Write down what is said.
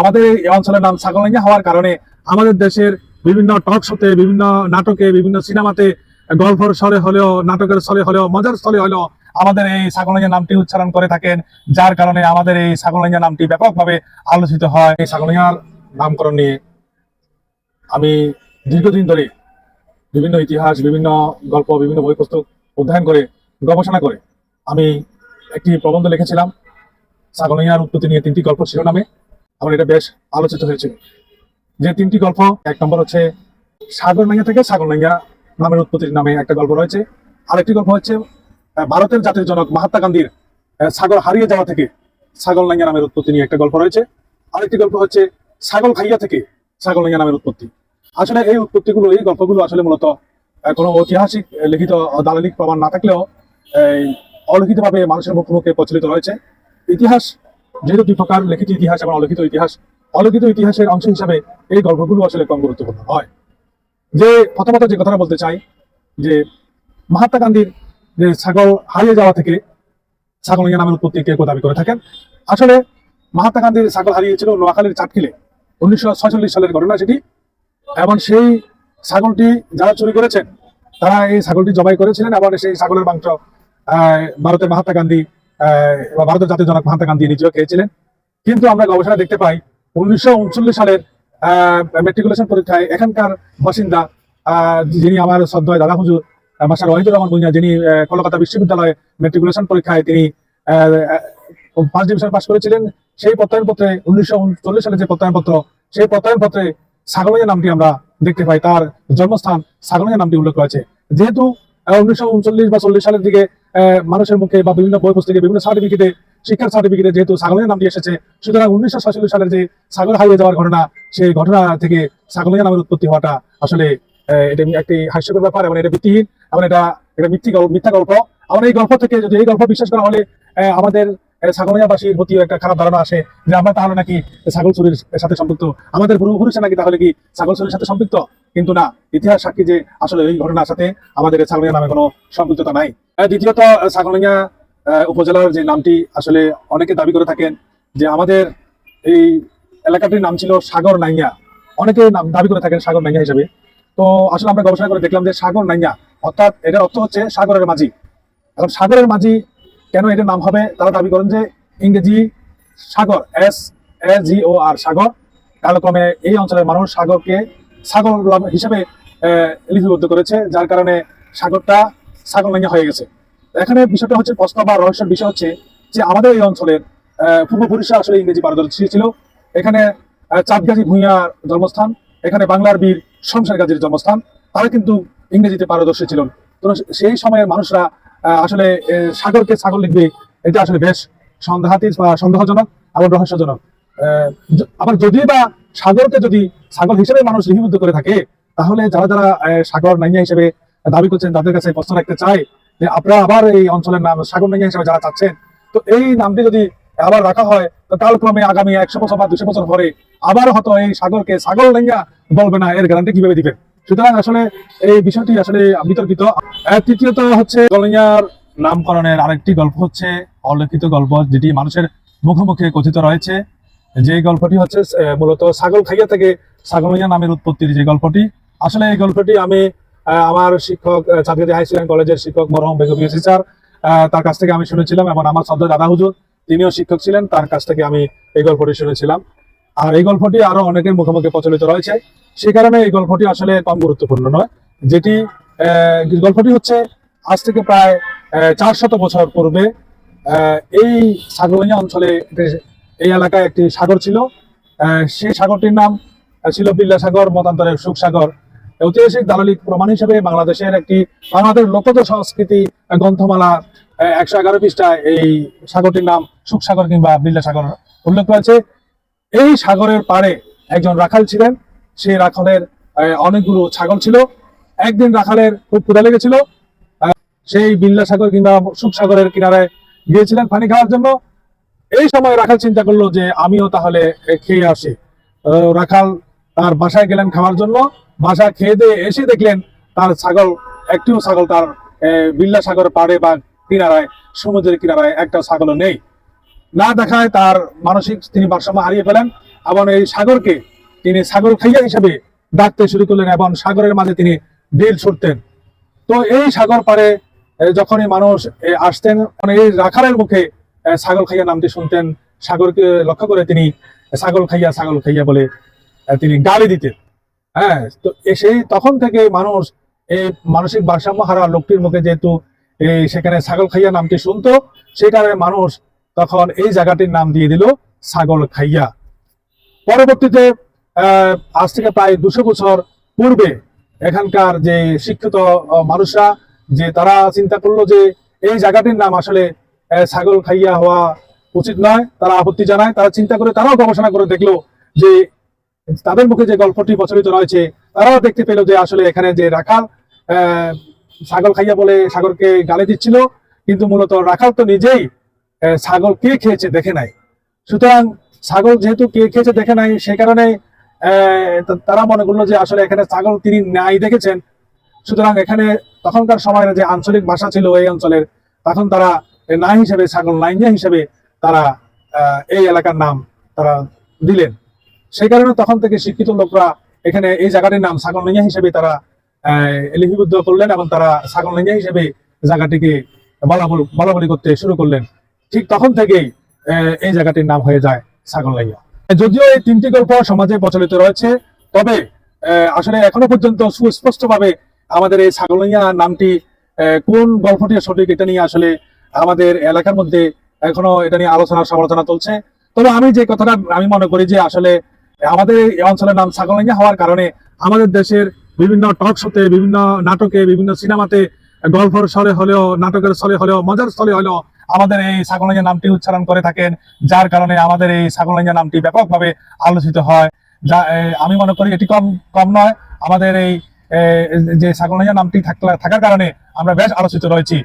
আমাদের এই অঞ্চলের নাম ছাগলনাইয়া হওয়ার কারণে আমাদের দেশের বিভিন্ন টক শোতে বিভিন্ন নাটকে, বিভিন্ন সিনেমাতে, গল্পের স্থলে হলেও, নাটকের স্থলে হলেও, মজার স্থলে হলেও আমাদের এই ছাগলনাইয়া নামটি উচ্চারণ করে থাকেন, যার কারণে আমাদের এই ছাগলনাইয়া নামটি ব্যাপকভাবে আলোচিত হয়। এই ছাগলনাইয়ার নামকরণ নিয়ে আমি দীর্ঘদিন ধরে বিভিন্ন ইতিহাস, বিভিন্ন গল্প, বিভিন্ন বই পুস্তক অধ্যয়ন করে, গবেষণা করে আমি একটি প্রবন্ধ লিখেছিলাম। ছাগলনাইয়ার উৎপত্তি নিয়ে তিনটি গল্প শিরোনামে। আমার এটা বেশ আলোচিত হয়েছিল যে তিনটি গল্প, এক নম্বর হচ্ছে সাগর নাইয়া থেকে সাগর নাইয়া নামের উৎপত্তির নামে একটা গল্প রয়েছে। আরেকটি গল্প হচ্ছে ভারতের জাতির জনক মহাত্মা গান্ধীর সাগর হারিয়ে যাওয়া থেকে নাইয়া নামের উৎপত্তি নিয়ে একটা গল্প রয়েছে। আরেকটি গল্প হচ্ছে ছাগল খাইয়া থেকে নাইয়া নামের উৎপত্তি। আসলে এই উৎপত্তিগুলো, এই গল্পগুলো আসলে মূলত কোনো ঐতিহাসিক লিখিত দালালিক প্রমাণ না থাকলেও অলিখিতভাবে মানুষের মুখ মুখে প্রচলিত রয়েছে। ইতিহাস যেহেতু দুই প্রকার লিখিত ইতিহাস এবং অলিখিত ইতিহাস, অলিখিত ইতিহাসের অংশ হিসাবে এই গল্পগুলো আসলে কম গুরুত্বপূর্ণ। হয়। যে প্রথমত যে কথাটা বলতে চাই, যে মহাত্মা গান্ধীর যে ছাগল হারিয়ে যাওয়া থেকে ছাগল নিয়ে নামের উৎপত্তি কেউ দাবি করে থাকেন। আসলে মহাত্মা গান্ধীর ছাগল হারিয়েছিল নোয়াখালীর চাটকিলে উনিশশো সালের ঘটনা সেটি। এবং সেই ছাগলটি যারা চুরি করেছেন, তারা এই ছাগলটি জবাই করেছিলেন এবং সেই ছাগলের মাংস ভারতের মহাত্মা গান্ধী ভারতের জাতীয় জনক মহাত্মা গান্ধী নিজেও খেয়েছিলেন। কিন্তু আমরা গবেষণা দেখতে পাই, উনিশশো উনচল্লিশ সালের মেট্রিকুলেশন পরীক্ষায় এখানকার বাসিন্দা যিনি আমার সদ্যয় দাদা হুজুর মাস্টার ওয়াহিদুর রহমান ভুঁইয়া যিনি কলকাতা বিশ্ববিদ্যালয়ে মেট্রিকুলেশন পরীক্ষায় তিনি ফার্স্ট ডিভিশন পাস করেছিলেন। সেই প্রত্যয়নপত্রে, উনিশশো উনচল্লিশ সালে যে প্রত্যয়নপত্র, সেই প্রত্যয়নপত্রে ছাগলইয়া নামটি আমরা দেখতে পাই। তার জন্মস্থান ছাগলইয়া নামটি উল্লেখ করেছে যেহেতু উনিশশো উনচল্লিশ বা চল্লিশ সালের দিকে মানুষের মুখে বা বিভিন্ন বই পুস্তকে বিভিন্ন সার্টিফিকেটে শিক্ষার সার্টিফিকেটে যেহেতু ছাগলের নামটি এসেছে, সুতরাং উনিশশো সাতচল্লিশ সালের যে ছাগল হারিয়ে যাওয়ার ঘটনা, সেই ঘটনা থেকে ছাগলিয়া নামের উৎপত্তি হওয়াটা আসলে এটা একটি হাস্যকর ব্যাপার এবং এটা ভিত্তিহীন এবং এটা এটা মিথ্যা গল্প আমার এই গল্প থেকে যদি এই গল্প বিশ্বাস করা হলে আমাদের ছাগলিয়াবাসীর প্রতিও একটা খারাপ ধারণা আসে যে আমরা তাহলে নাকি ছাগল চুরির সাথে সম্পৃক্ত। আমাদের পূর্বপুরুষে নাকি তাহলে কি ছাগল চুরির সাথে সম্পৃক্ত? কিন্তু না, ইতিহাস সাক্ষী যে আসলে এই ঘটনার সাথে আমাদের ছাগলিয়া নামে কোনো সম্পৃক্ততা নাই। দ্বিতীয়ত, ছাগলিয়া উপজেলার যে নামটি আসলে অনেকে দাবি করে থাকেন যে আমাদের এই এলাকাটির নাম ছিল সাগর নাইয়া। অনেকে নাম দাবি করে থাকেন সাগর নাইয়া হিসেবে। তো আসলে আমরা গবেষণা করে দেখলাম যে সাগর নাইয়া, অর্থাৎ এটার অর্থ হচ্ছে সাগরের মাঝি। এখন সাগরের মাঝি কেন এটার নাম হবে? তারা দাবি করেন যে ইংরেজি সাগর, এস, এ, জি, ও, আর, সাগর, কালক্রমে এই অঞ্চলের মানুষ সাগরকে সাগর হিসেবে লিপিবদ্ধ করেছে, যার কারণে সাগরটা সাগর নাইয়া হয়ে গেছে। এখানে বিষয়টা হচ্ছে প্রশ্ন বা রহস্যের বিষয় হচ্ছে যে আমাদের এই অঞ্চলের পূর্বপুরুষরা আসলে ইংরেজি পারদর্শী ছিল। এখানে চাঁদগাজী ভূঁইয়ার জন্মস্থান, এখানে বাংলার বীর শমশের গাজীর জন্মস্থান, তারা কিন্তু ইংরেজিতে পারদর্শী ছিলেন। তো সেই সময়ের মানুষরা আসলে সাগরকে ছাগল লিখবে, এটা আসলে বেশ সন্দেহাতীত বা সন্দেহজনক এবং রহস্যজনক। আবার যদি বা সাগরকে যদি ছাগল হিসেবে মানুষ লিপিবদ্ধ করে থাকে, তাহলে যারা যারা সাগর নাইয়া হিসেবে দাবি করছেন, তাদের কাছে প্রশ্ন রাখতে চাই যে আপনারা আবার এই অঞ্চলের নাম সাগর নাইয়া হিসেবে যারা চাচ্ছেন, তো এই নামটি যদি আবার রাখা হয়, তো কালক্রমে আগামী একশো বছর বা দুশো বছর পরে আবার হয়তো এই সাগরকে সাগর নাইয়া বলবে না, এর গ্যারান্টি কীভাবে দিবেন? সুতরাং আসলে এই বিষয়টি আসলে বিতর্কিত। তৃতীয়ত হচ্ছে গলনিয়ার নামকরণের আরেকটি গল্প হচ্ছে অলিখিত গল্প, যেটি মানুষের মুখে মুখে কথিত রয়েছে। যে গল্পটি হচ্ছে মূলত ছাগল খাইয়া থেকে ছাগলিয়া নামের উৎপত্তির যে গল্পটি, আসলে এই গল্পটি আমি আমার শিক্ষক চাকরি হাই স্কুল কলেজের শিক্ষক মরহম বেগম স্যার তার কাছ থেকে আমি শুনেছিলাম এবং আমার শ্রদ্ধা দাদা হুজুর, তিনিও শিক্ষক ছিলেন, তার কাছ থেকে আমি এই গল্পটি শুনেছিলাম। আর এই গল্পটি আরও অনেকের মুখে প্রচলিত রয়েছে। সেই কারণে এই গল্পটি আসলে কম গুরুত্বপূর্ণ নয়। যেটি গল্পটি হচ্ছে আজ থেকে প্রায় চার শত বছর পূর্বে এই সাগরিয়া অঞ্চলে এই এলাকায় একটি সাগর ছিল। সেই সাগরটির নাম ছিল বিল্লা সাগর মতান্তরের সুখ সাগর ঐতিহাসিক দালালিক প্রমাণ হিসেবে বাংলাদেশের একটি বাংলাদেশ লোকজ সংস্কৃতি গ্রন্থমালা একশো এগারো পৃষ্ঠায় এই সাগরটির নাম সুখ সাগর কিংবা বিল্লা সাগর উল্লেখ রয়েছে। এই সাগরের পাড়ে একজন রাখাল ছিলেন। সেই রাখালের অনেকগুলো ছাগল ছিল। একদিন রাখালের খুব ক্ষুধা লেগেছিল। সেই বিল্লা সাগর কিংবা সুখ সাগরের কিনারায় গিয়েছিলেন পানি খাওয়ার জন্য। এই সময় রাখাল চিন্তা করল যে, আমিও তাহলে খেয়ে আসি। রাখাল তার বাসায় গেলেন খাওয়ার জন্য। বাসা খেয়ে দিয়ে এসে দেখলেন তার ছাগল, একটিও ছাগল তার বিল্লা সাগর পাড়ে বা কিনারায়, সমুদ্রের কিনারায় একটা ছাগলও নেই। না দেখায় তার মানসিক তিনি ভারসাম্য হারিয়ে ফেলেন এবং এই সাগরকে তিনি সাগর খাইয়া হিসেবে ডাকতে শুরু করলেন এবং সাগরের মাঝে তিনি ডিল ছুটতেন। তো এই সাগর পারে যখনই মানুষ আসতেন মানে এই রাখালের মুখে ছাগল খাইয়া নামটি শুনতেন, সাগরকে লক্ষ্য করে তিনি ছাগল খাইয়া ছাগল খাইয়া বলে তিনি গালি দিতেন। হ্যাঁ তো সেই তখন থেকে মানুষ এই মানসিক ভারসাম্য হারা লোকটির মুখে যেহেতু সেখানে ছাগল খাইয়া নামটি শুনতো সেই কারণে মানুষ তখন এই জায়গাটির নাম দিয়ে দিল ছাগল খাইয়া। পরবর্তীতে আজ থেকে প্রায় দুশো বছর পূর্বে এখানকার যে শিক্ষিত মানুষরা যে তারা চিন্তা করল যে এই জায়গাটির নাম আসলে ছাগল খাইয়া হওয়া উচিত নয় তারা আপত্তি জানায় তারা চিন্তা করে তারাও গবেষণা করে দেখল যে তাদের মুখে যে গল্পটি প্রচলিত রয়েছে তারাও দেখতে পেল যে আসলে এখানে যে রাখাল আহ, ছাগল খাইয়া বলে সাগরকে গালি দিচ্ছিল কিন্তু মূলত রাখাল তো নিজেই ছাগল কে খেয়েছে দেখে নাই। সুতরাং ছাগল যেহেতু কে খেয়েছে দেখে নাই, সে কারণে তারা মনে করল যে আসলে এখানে ছাগল তিনি নাই দেখেছেন। সুতরাং এখানে তখনকার সময়ের যে আঞ্চলিক ভাষা ছিল এই অঞ্চলের, তখন তারা নাই হিসেবে, ছাগল নাইনিয়া হিসেবে তারা এই এলাকার নাম তারা দিলেন। সেই কারণে তখন থেকে শিক্ষিত লোকরা এখানে এই জায়গাটির নাম ছাগল নাইয়া হিসেবে তারা লিপিবদ্ধ করলেন এবং তারা ছাগল নাইয়া হিসেবে জায়গাটিকে বলা বলি করতে শুরু করলেন। ঠিক তখন থেকেই এই জায়গাটির নাম হয়ে যায় ছাগলনাইয়া। যদিও এই তিনটি গল্প সমাজে প্রচলিত রয়েছে, তবে আসলে এখনও পর্যন্ত সুস্পষ্ট ভাবে আমাদের এই ছাগলইয়া নামটি কোন গল্পটি সঠিক এটা নিয়ে আসলে আমাদের এলাকার মধ্যে এখনও এটা নিয়ে আলোচনা, সমালোচনা চলছে। তবে আমি যে কথাটা আমি মনে করি যে আসলে আমাদের এই অঞ্চলের নাম ছাগলইয়া হওয়ার কারণে আমাদের দেশের বিভিন্ন টক শোতে বিভিন্ন নাটকে, বিভিন্ন সিনেমাতে গল্পের স্থলে হলেও, নাটকের স্থলে হলেও, মজার স্থলে হলেও আমাদের এই ছাগলইয়া নামটি উচ্চারণ করে থাকেন, যার কারণে আমাদের এই ছাগলইয়া নামটি ব্যাপকভাবে আলোচিত হয়। যা আমি মনে করি এটি কম কম নয়। আমাদের এই যে ছাগলনাইয়া নামটি থাকার কারণে আমরা বেশ আলোচিত রয়েছি।